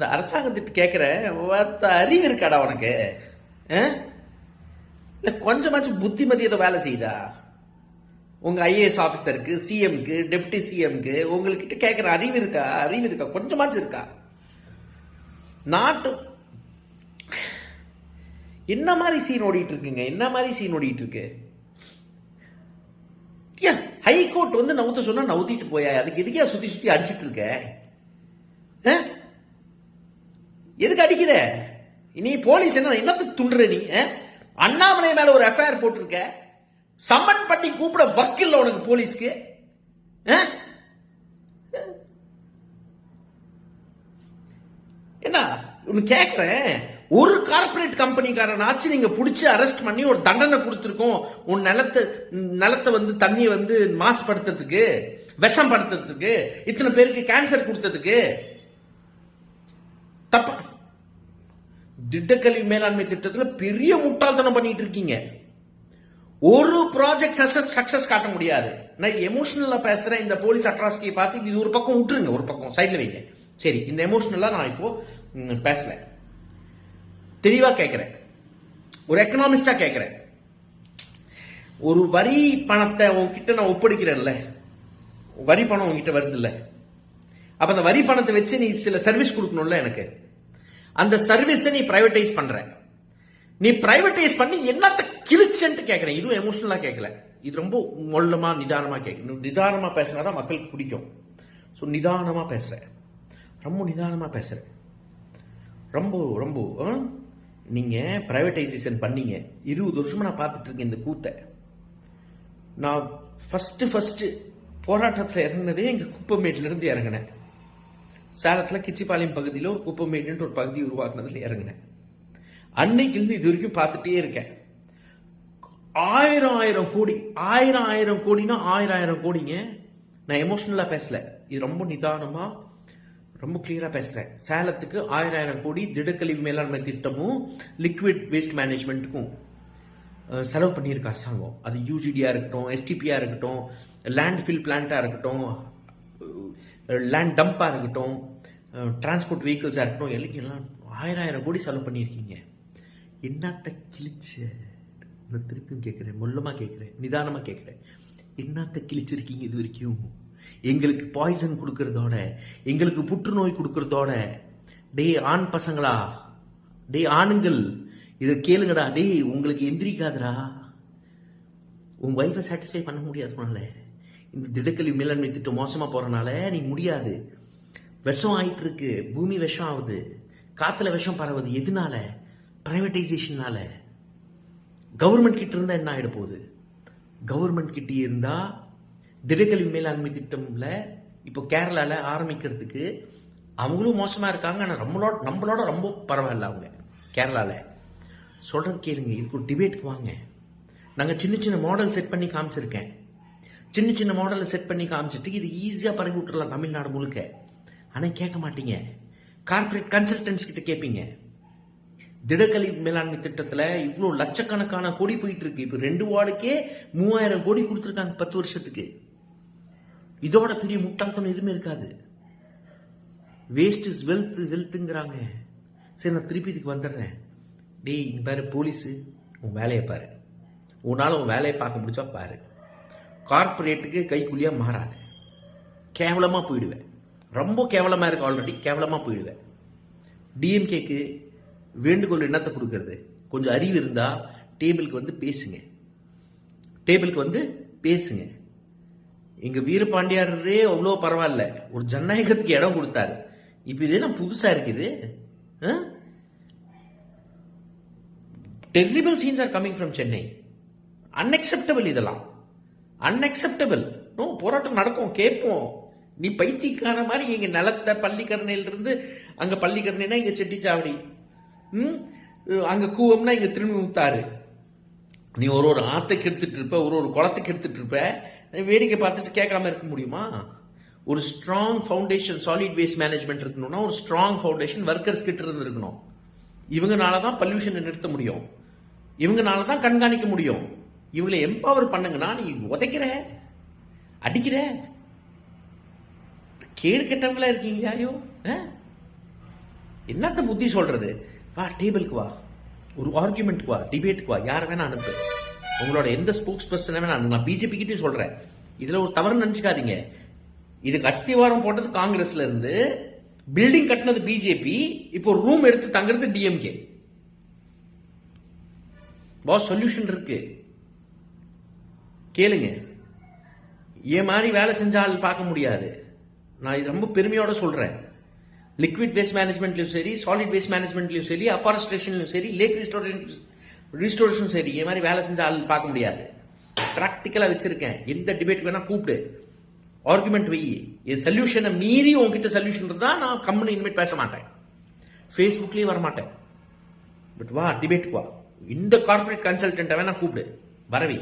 இந்த அரசாங்கத்திட்டு கேட்குற அறிவு இருக்காடா உனக்கு? இல்லை கொஞ்சமாச்சும் புத்திமதி ஏதோ வேலை செய்யுதா? உங்கள் ஐஏஎஸ் ஆஃபீஸருக்கு சிஎம்க்கு டெப்டி சிஎம்க்கு உங்கள்கிட்ட கேட்குற அறிவு இருக்கா? அறிவு இருக்கா? கொஞ்சமாச்சும் இருக்கா? நாட்டு என்ன மாதிரி சீன் ஓடிட்டு இருக்குங்க? என்ன மாதிரி சீன் ஓடிட்டு இருக்கு? ஹைகோர்ட் வந்து நவுத்த சொன்னா நவுத்திட்டு போயா? அதுக்கு எதுக்கே சுத்தி சுத்தி அடிச்சிட்டு இருக்க? ஆ? எதுக்கு அடிக்கிற? நீ போலீஸ் என்ன என்னத்துக்கு துண்டுற நீ அண்ணாமலை மேல ஒரு எஃப்ஐஆர் போட்டிருக்க. சம்மன் பண்ணி கூப்பிட வக்கில்ல உனக்கு போலீஸ்க்கு ஆ? என்ன ஒன்னு கேக்குறேன். ஒரு கார்ப்பரேட் கம்பெனிக்காரனாச்சும் நீங்க பிடிச்சி அரெஸ்ட் பண்ணி ஒரு தண்டனை கொடுத்துருக்கோம். உன் நிலத்தை நிலத்தை வந்து தண்ணியை வந்து மாசுபடுத்துறதுக்கு விஷம் படுத்துறதுக்கு இத்தனை பேருக்கு கேன்சர் கொடுத்ததுக்கு. தப்பா திட்டக்கல்வி மேலாண்மை திட்டத்தில் பெரிய முட்டாள்தனம் பண்ணிட்டு இருக்கீங்க. ஒரு ப்ராஜெக்ட் சக்சஸ் காட்ட முடியாது. நான் எமோஷனலா பேசுறேன் இந்த போலீஸ் அட்ராசிட்டியை பார்த்து இது ஒரு பக்கம் விட்டுருங்க ஒரு பக்கம் சைட்ல வைங்க. சரி இந்த எமோஷனலா நான் இப்போ பேசல. தெளிவா கேட்கிறேன் ஒரு எக்கனாமிஸ்டா கேட்கிறேன் ஒரு வரி பணத்தை உங்ககிட்ட நான் ஒப்படைக்கிறேன்ல. வரி பணம் உங்ககிட்ட வருது இல்ல அப்ப அந்த வரி பணத்தை வச்சு நீ சில சர்வீஸ் கொடுக்கணும்ல எனக்கு. அந்த சர்வீஸை நீ பிரைவேட்டைஸ் பண்ற. நீ பிரைவேட்டைஸ் பண்ணி என்னத்த கிழிச்சன்ட்டு கேட்குறேன் இதுவும் எமோஷனலா கேட்கல இது ரொம்ப மொல்லமா நிதானமா கேட்கணும் நிதானமா பேசினாதான் மக்களுக்கு பிடிக்கும். ஸோ நிதானமா பேசுகிறேன் ரொம்ப நிதானமா பேசுகிறேன் ரொம்ப ரொம்ப நீங்கள் நீங்க பண்ணீங்க. இருபது வருஷமா நான் பார்த்துட்டு இருக்கேன் இந்த கூத்தை. நான் ஃபர்ஸ்ட் ஃபர்ஸ்ட் போராட்டத்தில் இறங்கினதே எங்க குப்பமேட்டிலிருந்து இறங்கினேன். சேலத்தில் கிச்சிப்பாளையம் பகுதியில் ஒரு குப்பமேடுன்ற ஒரு பகுதி உருவாக்குனதுல இறங்கினேன். அன்னைக்கிலிருந்து இது வரைக்கும் பார்த்துட்டே இருக்கேன். ஆயிரம் ஆயிரம் கோடி ஆயிரம் ஆயிரம் கோடினா ஆயிரம் ஆயிரம் கோடிங்க. நான் எமோஷ்னலாக பேசல. இது ரொம்ப நிதானமாக ரொம்ப கிளியராக பேசுகிறேன் சேலத்துக்கு ஆயிரம் ஆயிரம் கோடி திடக்கழிவு மேலாண்மை திட்டமும் லிக்விட் வேஸ்ட் மேனேஜ்மெண்ட்டுக்கும் செலவு பண்ணியிருக்க அரசாங்கம் அது யூஜிடியாக இருக்கட்டும் எஸ்டிபியாக இருக்கட்டும் லேண்ட் ஃபில் பிளான்ட்டாக இருக்கட்டும் லேண்ட் டம்ப்பாக இருக்கட்டும் டிரான்ஸ்போர்ட் வெஹிக்கிள்ஸாக இருக்கட்டும் எல்லாம் எல்லாம் ஆயிரம் ஆயிரம் கோடி செலவு பண்ணியிருக்கீங்க. என்னத்த கிழிச்ச? நான் திருப்பியும் கேட்குறேன் மொல்லமாக கேட்குறேன் நிதானமாக கேட்குறேன். என்னத்த கிழிச்சிருக்கீங்க இது வரைக்கும்? எங்களுக்கு பாய்சன் கொடுக்கறதோட எங்களுக்கு புற்றுநோய் கொடுக்கறதோட டேய் ஆண் பசங்களா? டேய் ஆணுங்கள் இதை கேளுங்கடா. டேய் உங்களுக்கு எந்திரிக்காதடா. உன் ஒய்ஃபை சாட்டிஸ்ஃபை பண்ண முடியாதுனால இந்த திடக்கழிவு மேலாண்மை திட்டம் மோசமாக போகிறனால நீ முடியாது. விஷம் ஆயிட்டு இருக்கு பூமி விஷம் ஆகுது. காத்துல விஷம் பரவுது. எதுனால? ப்ரைவேட்டைசேஷனால கவர்மெண்ட் கிட்ட இருந்தா என்ன ஆகிட போகுது? கவர்மெண்ட் கிட்ட இருந்தா திடக்கழிவு மேலாண்மை திட்டம்ல இப்போ கேரளால ஆரம்பிக்கிறதுக்கு அவங்களும் மோசமா இருக்காங்க. ஆனால் நம்மளோட நம்மளோட ரொம்ப பரவாயில்ல அவங்க. கேரளால. சொல்றது கேளுங்க. இதுக்கு ஒரு டிபேட்டுக்கு வாங்க. நாங்கள் சின்ன சின்ன மாடல் செட் பண்ணி காமிச்சிருக்கேன். சின்ன சின்ன மாடலை செட் பண்ணி காமிச்சிட்டு இது ஈஸியாக பரவி விட்டுறலாம் தமிழ்நாடு முழுக்க. ஆனால் கேட்க மாட்டீங்க. கார்ப்பரேட் கன்சல்டன்ஸ் கிட்ட கேட்பீங்க திடக்கழிவு மேலாண்மை திட்டத்தில் இவ்வளோ லட்சக்கணக்கான கோடி போயிட்டு இருக்கு. இப்போ ரெண்டு வார்டுக்கே மூவாயிரம் கோடி கொடுத்துருக்காங்க பத்து வருஷத்துக்கு. இதோட பெரிய முட்டாள்தனம் எதுவுமே இருக்காது. வேஸ்ட் இஸ் வெல்த் வெல்த்துங்கிறாங்க சரி நான் திருப்பி இதுக்கு வந்துடுறேன். டேய் இங்க பாரு போலீஸு உன் வேலையை பாரு. உன்னால் உன் வேலையை பார்க்க முடிச்சா பாரு. கார்ப்பரேட்டுக்கு கைக்குள்ளியாக மாறாத. கேவலமாக போயிடுவேன் ரொம்ப கேவலமாக இருக்கு ஆல்ரெடி கேவலமாக போயிடுவேன் டிஎம்கேக்கு வேண்டுகோள் என்னத்தை கொடுக்கறது? கொஞ்சம் அறிவு இருந்தால் டேபிளுக்கு வந்து பேசுங்க. டேபிளுக்கு வந்து பேசுங்க. எங்கள் வீரபாண்டியாரே அவ்வளோ பரவாயில்ல. ஒரு ஜனநாயகத்துக்கு இடம் கொடுத்தாரு. இப்போ இது என்ன புதுசாக இருக்குது? Terrible scenes are coming from Chennai unacceptable இதெல்லாம். அன்அக்செப்டபிள் நோ போராட்டம் நடக்கும் கேட்போம். நீ பைத்தியக்கான மாதிரி இங்க நிலத்தை பள்ளிக்கரணையிலிருந்து அங்க பள்ளிக்கரணைனா இங்க செட்டிச்சாவடி. ம்? அங்க கூவம்னா இங்க திரும்பி முத்தாரு நீ ஒரு ஒரு ஆத்தைக்கு எடுத்துட்டு இருப்ப ஒரு ஒரு குளத்துக்கு எடுத்துட்டு இருப்ப நீ வேடிக்கை பார்த்துட்டு கேட்காம இருக்க முடியுமா? ஒரு strong foundation solid waste management இருக்கணும்னா ஒரு ஸ்ட்ராங் ஃபவுண்டேஷன் ஒர்க்கர்ஸ் கிட்ட இருந்து இருக்கணும். இவங்கனால தான் பல்யூஷனை நிறுத்த முடியும். இவங்கனால தான் கண்காணிக்க முடியும். இவங்களை எம்பவர் பண்ணுங்கன்னா நீ உதைக்கிற? அடிக்கிற? கேடு கெட்டவங்களா இருக்கீங்க ஐயோ. ஆ? என்னத்த புத்தி சொல்றது? வா டேபிளுக்கு வா. ஒரு ஆர்குமெண்ட்டுக்கு வா டிபேட்டுக்கு வா. யார் வேணா அனுப்பு. உங்களோட எந்த ஸ்போக்ஸ் பர்சனை வேணா அனுப்பு. நான் பிஜேபி கிட்டயும் சொல்றேன். இதுல ஒரு தவறு நினைச்சுக்காதீங்க. இதுக்கு அஸ்திவாரம் போட்டது காங்கிரஸ்ல இருந்து பில்டிங் கட்டினது பிஜேபி இப்போ ரூம் எடுத்து தங்குறது டிஎம்கே பாஸ் சொல்யூஷன் இருக்கு. கேளுங்க. ஏன் மாதிரி வேலை செஞ்சால் பார்க்க முடியாது. நான் இது ரொம்ப பெருமையோட சொல்றேன். லிக்விட் வேஸ்ட் மேனேஜ்மெண்ட்லையும் சரி சாலிட் வேஸ்ட் மேனேஜ்மெண்ட்லையும் சரி அஃபாரஸ்ட்ரேஷன்லையும் சரி லேக் ரிஸ்டோரேஷன் ரிஸ்டோரேஷன் சரி இதே மாதிரி வேலை செஞ்சால் பார்க்க முடியாது. ப்ராக்டிக்கலாக வச்சிருக்கேன். எந்த டிபேட் வேணால் கூப்பிடு. ஆர்குமெண்ட் வை. என் சொல்யூஷனை மீறி உங்ககிட்ட சொல்யூஷன் இருந்தால் நான் கம்முன்னு இனிமேட் பேச மாட்டேன். ஃபேஸ்புக்லேயும் வர மாட்டேன் பட் வா டிபேட் வா. இந்த கார்பரேட் கன்சல்டண்ட்டை வேணால் கூப்பிடு. வரவி.